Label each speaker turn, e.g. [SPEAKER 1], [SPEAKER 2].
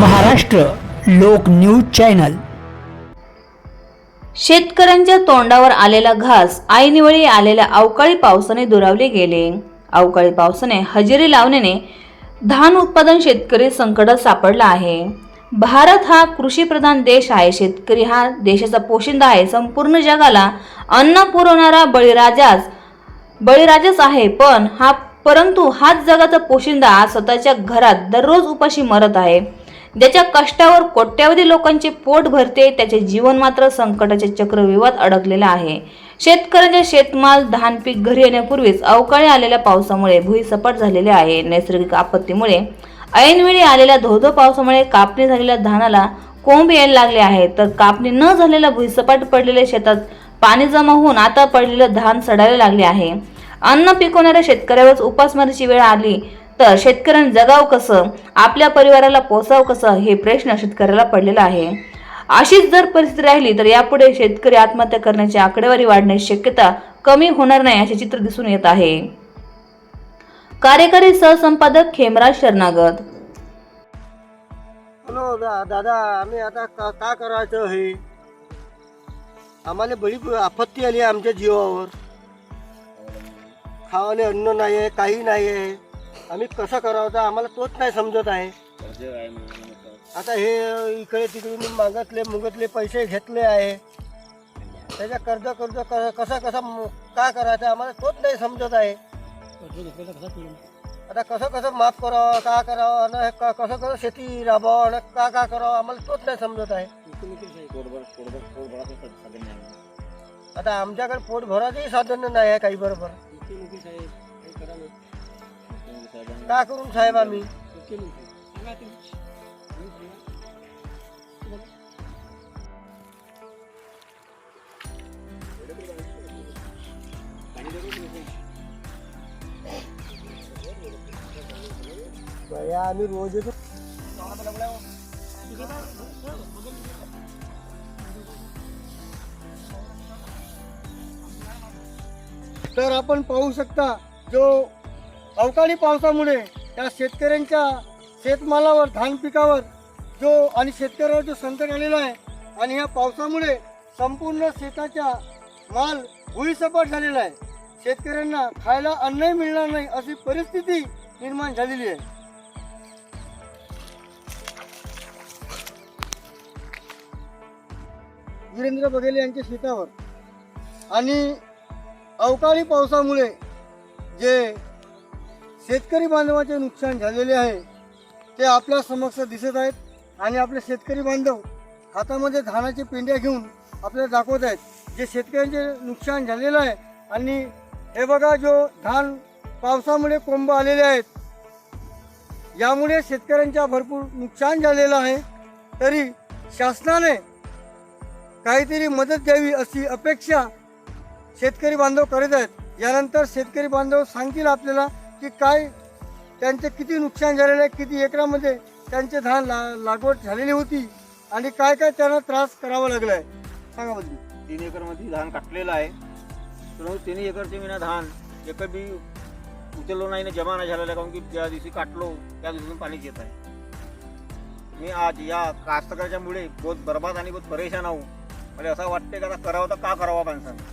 [SPEAKER 1] महाराष्ट्र लोक news channel.
[SPEAKER 2] शेतकऱ्यांच्या तोंडावर आलेला घास ऐनवेळी आलेल्या अवकाळी पावसाने दुरावले गेले. अवकाळी पावसाने हजेरी लावण्याने धान उत्पादन शेतकरी संकटात सापडला आहे. भारत हा कृषीप्रधान देश आहे. शेतकरी हा देशाचा पोशिंदा आहे. संपूर्ण जगाला अन्न पुरवणारा बळीराजाच बळीराजाच आहे. पण हा परंतु हाच जगाचा पोशिंदा आज स्वतःच्या घरात दररोज उपाशी मरत आहे. ज्याच्या कष्टावर कोट्यावधी लोकांचे पोट भरते त्याचे जीवन मात्र संकटाचे चक्रव्यूहात अडकलेलं आहे. शेतकऱ्यांचे शेतमाल धान पीक घरी येण्यापूर्वीच अवकाळी आलेल्या पावसामुळे भुईसपाट झालेले आहे. नैसर्गिक आपत्तीमुळे ऐनवेळी आलेल्या धोधो पावसामुळे कापणी झालेल्या धानाला कोंब यायला लागले आहे. तर कापणी न झालेल्या भुईसपाट पडलेल्या शेतात पाणी जमा होऊन आता पडलेलं धान सडायला लागले आहे. अन्न पिकवणाऱ्या शेतकऱ्यावरच उपासमारीची वेळ आली. तर शेतकऱ्यांनी जगाव कसं आपल्या परिवाराला पोचाव कसं हे प्रश्न शेतकऱ्याला पडलेला आहे. अशीच जर परिस्थिती राहिली तर यापुढे शेतकरी आत्महत्या करण्याची आकडेवारी वाढण्याची शक्यता कमी होणार नाही असे चित्र दिसून येत आहे. कार्यकारी सहसंपादक खेमराज शरणागत.
[SPEAKER 3] हॅलो दादा आम्ही आता का का करायचं हे? आम्हाला बळी आपत्ती आली आहे आमच्या जीवावर. खावाले अन्न नाही आहे काही नाही आहे आम्ही कसं करावं तर आम्हाला तोच नाही समजत आहे. आता हे इकडे तिकडून मागतले मुगतले पैसे घेतले आहे. त्याच्या कर्ज कर्ज क- कसा कसा म- का करायचं आम्हाला तोच नाही समजत आहे. आता कसं कसं माफ करावं का करावं आणि हे क- कसं कसं शेती राबावं आणि का का करावं आम्हाला तोच नाही समजत आहे. आता आमच्याकडे पोट भरायचंही साधन नाही आहे काही बरोबर. का करून साहेब आम्ही. रोज तर आपण पाहू शकता जो अवकाळी पावसामुळे या शेतकऱ्यांच्या शेतमालावर धान पिकावर जो आणि शेतकऱ्यावर जो संकट आलेला आहे आणि या पावसामुळे संपूर्ण शेताच्या माल भुईसपाट झालेला आहे. शेतकऱ्यांना खायला अन्नही मिळणार नाही अशी परिस्थिती निर्माण झालेली आहे. वीरेंद्र बघेल यांच्या शेतावर. आणि अवकाळी पावसामुळे जे शेतकरी बांधवाचे नुकसान झालेले आहे. ते आपल्या समक्ष दिसत आहेत आणि आपले शेतकरी बांधव हातामध्ये धानाचे पेंड्या घेऊन आपल्याला दाखवत आहेत. जे शेतकऱ्यांचे नुकसान झालेलं आहे आणि हे बघा जो धान पावसामुळे कोंब आलेले आहेत. यामुळे शेतकऱ्यांच्या भरपूर नुकसान झालेलं आहे. तरी शासनाने काहीतरी मदत द्यावी अशी अपेक्षा शेतकरी बांधव करत आहेत. यानंतर शेतकरी बांधव सांगतील आपल्याला की काय त्यांचे किती नुकसान झालेलं आहे किती एकरामध्ये त्यांचे धान ला लागवड झालेली होती आणि काय काय त्यांना त्रास करावा लागला आहे. सांगा बद्दल
[SPEAKER 4] तीन एकरमध्ये धान काटलेलं आहे. तर तीन एकरचे मी ना धान एक बी उचललो नाही ना जमा नाही झालेला काहून की ज्या दिवशी काटलो त्या दिवशी पाणीच येत आहे. मी आज या कास्तकाराच्यामुळे बहुत बरबाद आणि बहुत परेशान आहो. मला असं वाटते का करावं तर का करावं माणसानं?